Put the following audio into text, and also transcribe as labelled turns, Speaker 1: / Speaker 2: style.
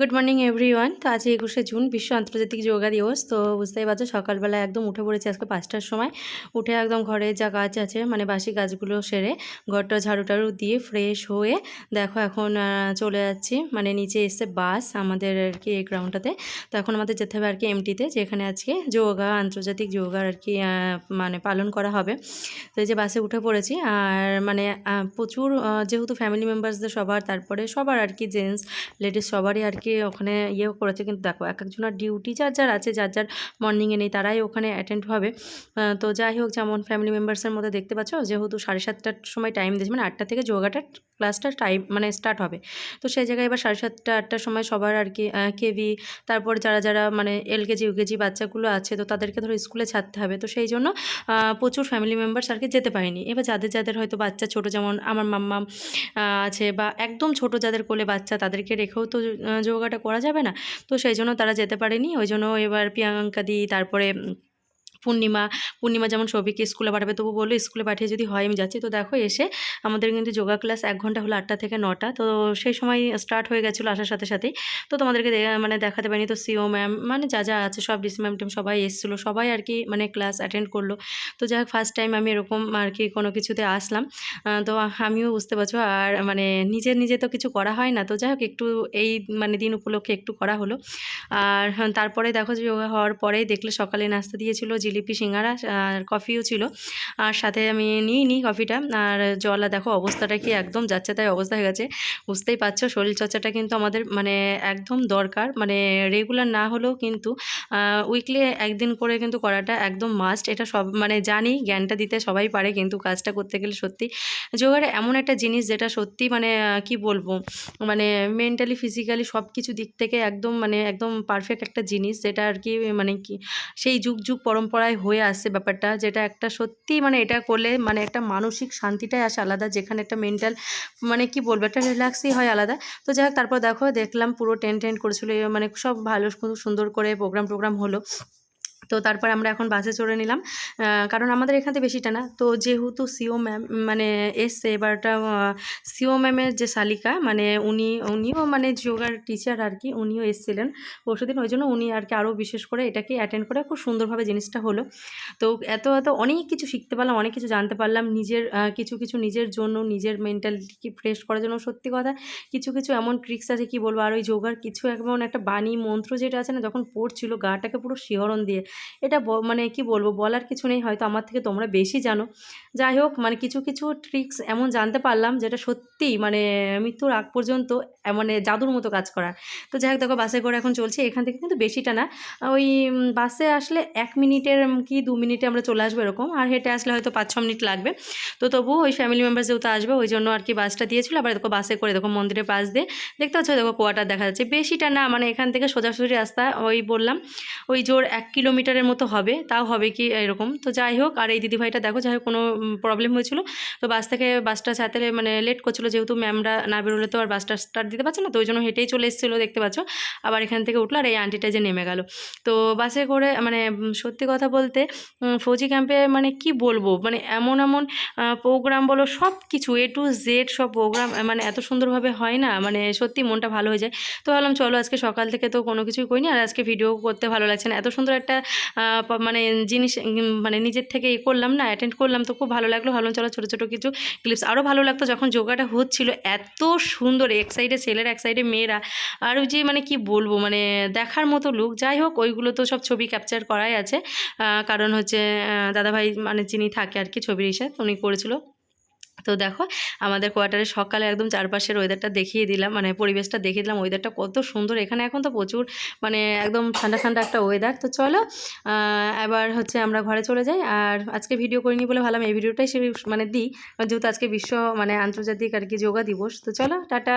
Speaker 1: Good morning everyone তো আজ একুশে জুন, বিশ্ব আন্তর্জাতিক যোগা দিবস। তো বুঝতেই পারছ সকালবেলা একদম উঠে পড়েছি আজকে পাঁচটার সময়। উঠে একদম ঘরে যা কাজ আছে মানে বাসি কাজগুলো সেরে ঘরটা ঝাড়ু টাড়ু দিয়ে ফ্রেশ হয়ে দেখো এখন চলে যাচ্ছি। মানে নিচে এসে বাস, আমাদের আর কি এই গ্রাউন্ডটাতে তো এখন আমাদের যেতে হবে আর কি এমটিতে যেখানে আজকে যোগা, আন্তর্জাতিক যোগা আর কি মানে পালন করা হবে। তো এই যে বাসে উঠে পড়েছি, আর মানে প্রচুর যেহেতু ফ্যামিলি মেম্বার্সদের সবার, তারপরে সবার আর কি জেন্টস লেডিস সবারই আর কি ওখানে ইয়েও করেছে। কিন্তু দেখো, এক একজনের ডিউটি যার যার আছে, যার যার মর্নিংয়ে নেই, তারাই ওখানে অ্যাটেন্ড হবে। তো যাই হোক, যেমন ফ্যামিলি মেম্বার্সের মধ্যে দেখতে পাচ্ছ, যেহেতু সাড়ে সাতটার সময় টাইম দিয়েছে মানে আটটা থেকে যোগাটা ক্লাসটা টাইম মানে স্টার্ট হবে। তো সেই জায়গায় এবার সাড়ে সাতটা, আটটার সময় সবার আর কি কেভি, তারপর যারা যারা মানে এলকেজি, ইউকেজি বাচ্চাগুলো আছে, তো তাদেরকে ধরো স্কুলে ছাড়তে হবে। তো সেই জন্য প্রচুর ফ্যামিলি মেম্বার্স আর কি যেতে পারেনি। এবার যাদের যাদের হয়তো বাচ্চা ছোট, যেমন আমার মাম্মা আছে বা একদম ছোট যাদের কোলে বাচ্চা, তাদেরকে রেখেও তো যোগাটা করা যাবে না। তো সেই জন্য তারা যেতে পারেনি। ওই জন্য এবার প্রিয়াঙ্কা দি, তারপরে পূর্ণিমা পূর্ণিমা যেমন সবিকে স্কুলে পাঠাবে তবু বলল স্কুলে পাঠিয়ে যদি হয় আমি যাচ্ছি। তো দেখো এসে আমাদের কিন্তু যোগা ক্লাস এক ঘণ্টা হলো আটটা থেকে নটা। তো সেই সময় স্টার্ট হয়ে গেছিল আসার সাথে সাথেই। তো তোমাদেরকে মানে দেখাতে পারিনি। তো সিও ম্যাম মানে যা যা আছে সব ডিসি ম্যাম টেম সবাই এসেছিল। সবাই আর কি মানে ক্লাস অ্যাটেন্ড করল। তো যাই হোক ফার্স্ট টাইম আমি এরকম আর কি কোনো কিছুতে আসলাম। তো আমিও বুঝতে পারছ। আর মানে নিজের নিজে তো কিছু করা হয় না। তো যাই হোক একটু এই মানে দিন উপলক্ষে একটু করা হলো। আর হ্যাঁ, তারপরে দেখো যে যোগা হওয়ার পরেই দেখলে সকালে নাস্তা দিয়েছিল জিলিপি, সিঙ্গারা আর কফিও ছিল। আর সাথে আমি নিয়ে নিই কফিটা। আর জলা দেখো অবস্থাটা কি একদম যাচ্ছে তাই অবস্থা হয়ে গেছে। বুঝতেই পারছ শরীরচর্চাটা কিন্তু আমাদের মানে একদম দরকার। মানে রেগুলার না হলেও কিন্তু উইকলি একদিন করে কিন্তু করাটা একদম মাস্ট এটা সব মানে জানি, জ্ঞানটা দিতে সবাই পারে কিন্তু কাজটা করতে গেলে সত্যি। যোগাটা এমন একটা জিনিস যেটা সত্যি মানে কি বলব? মানে মেন্টালি ফিজিক্যালি সব কিছু দিক থেকে একদম মানে একদম পারফেক্ট একটা জিনিস। যেটা আর কি মানে কি, সেই যুগ যুগ পরম্পরায় হয়ে আসছে ব্যাপারটা, যেটা একটা সত্যি মানে এটা করলে মানে একটা মানসিক শান্তিটাই আসে আলাদা, যেখানে একটা মেন্টাল মানে কি বলব, একটা রিল্যাক্সই হয় আলাদা। তো যাই হোক, তারপর দেখো, দেখলাম পুরো টেন্ট টেন্ট করেছিল মানে সব ভালো সুন্দর করে প্রোগ্রাম টোগ্রাম হলো। তো তারপর আমরা এখন বাসে চড়ে নিলাম। কারণ আমাদের এখান বেশিটা না। তো যেহেতু সিও ম্যাম মানে এসছে, এবারটা সিও ম্যামের যে শালিকা মানে উনি, উনিও মানে যোগার টিচার আর কি, উনিও এসছিলেন। পরশুদিন ওই জন্য উনি আর কি আরও বিশেষ করে এটাকে অ্যাটেন্ড করে খুব সুন্দরভাবে জিনিসটা হলো। তো এত এত অনেক কিছু শিখতে পারলাম, অনেক কিছু জানতে পারলাম। নিজের কিছু কিছু নিজের জন্য, নিজের মেন্টালিটিকে ফ্রেশ করার জন্য সত্যি কথা, কিছু কিছু এমন ট্রিক্স আছে কি বলব? আর ওই যোগার কিছু এমন একটা বাণী, মন্ত্র যেটা আছে না, যখন পড়ছিল, গাটাকে পুরো শিহরণ দিয়ে এটা মানে কি বলব, বলার কিছু নেই, হয়তো আমার থেকে তোমরা বেশি জানো। যাই হোক মানে কিছু কিছু ট্রিক্স এমন জানতে পারলাম যেটা সত্যি মানে মৃত্যুর আগ পর্যন্ত মানে জাদুর মতো কাজ করার। তো যাই হোক, দেখো, বাসে করে এখন চলছে, এখান থেকে কিন্তু বেশিটা না। ওই বাসে আসলে এক মিনিটের কি দু মিনিটে আমরা চলে আসব এরকম, আর হেঁটে আসলে হয়তো পাঁচ, ছ মিনিট লাগবে। তো তবুও ওই ফ্যামিলি মেম্বার যেহেতু আসবে, ওই জন্য আর কি বাসটা দিয়েছিল। আবার দেখো, বাসে করে দেখো, মন্দিরের পাশ দিয়ে দেখতে পাচ্ছ, দেখো কোয়াটার দেখা যাচ্ছে। বেশিটা না মানে এখান থেকে সোজাসুজি রাস্তা, ওই বললাম, ওই জোর এক কিলোমিটারের মতো হবে, তাও হবে কি এরকম। তো যাই হোক, আর এই দিদিভাইটা দেখো, যাই হোক, কোনো প্রবলেম হয়েছিল। তো বাস থেকে বাসটা ছাড়তে মানে লেট করছিল, যেহেতু ম্যামরা না বেরোলে তো আর বাসটা স্টার্ট দিতে পারছে না, তো ওই জন্য হেঁটেই চলে এসেছিল, দেখতে পাচ্ছ। আবার এখান থেকে উঠল, আর এই আন্টিটা যে নেমে গেল। তো বাসে করে মানে সত্যি কথা বলতে ফৌজি ক্যাম্পে মানে কি বলব? মানে এমন এমন প্রোগ্রাম বলো সব কিছু এ টু জেড সব প্রোগ্রাম মানে এত সুন্দরভাবে হয় না মানে সত্যি মনটা ভালো হয়ে যায়। তো ভাবলাম, চলো আজকে সকাল থেকে তো কোনো কিছুই করিনি, আর আজকে ভিডিও করতে ভালো লাগছে না। এত সুন্দর একটা মানে জিনিস মানে নিজের থেকে এ করলাম না অ্যাটেন্ড করলাম তো খুব ভালো লাগল, ভালো চলো ছোটো ছোটো কিছু ক্লিপস আরও ভালো লাগতো যখন যোগাটা হচ্ছিল, এত সুন্দর এক সাইডে ছেলের, এক সাইডে মেয়েরা, আর ওই যে মানে কি বলব মানে দেখার মতো লুক যাই হোক, ওইগুলো তো সব ছবি ক্যাপচার করাই আছে। কারণ হচ্ছে দাদাভাই মানে যিনি থাকে আর কি ছবির ইসে উনি করেছিল। তো দেখো, আমাদের কোয়ার্টারে সকালে একদম চারপাশের ওয়েদারটা দেখিয়ে দিলাম মানে পরিবেশটা দেখিয়ে দিলাম ওয়েদারটা কত সুন্দর। এখানে এখন তো প্রচুর মানে একদম ঠান্ডা ঠান্ডা একটা ওয়েদার তো চলো এবার হচ্ছে আমরা ঘরে চলে যাই। আর আজকে ভিডিও করিনি বলে ভাবলাম এই ভিডিওটাই সে মানে দিই। যেহেতু আজকে বিশ্ব মানে আন্তর্জাতিক আর কি যোগা দিবস, তো চলো, টাটা।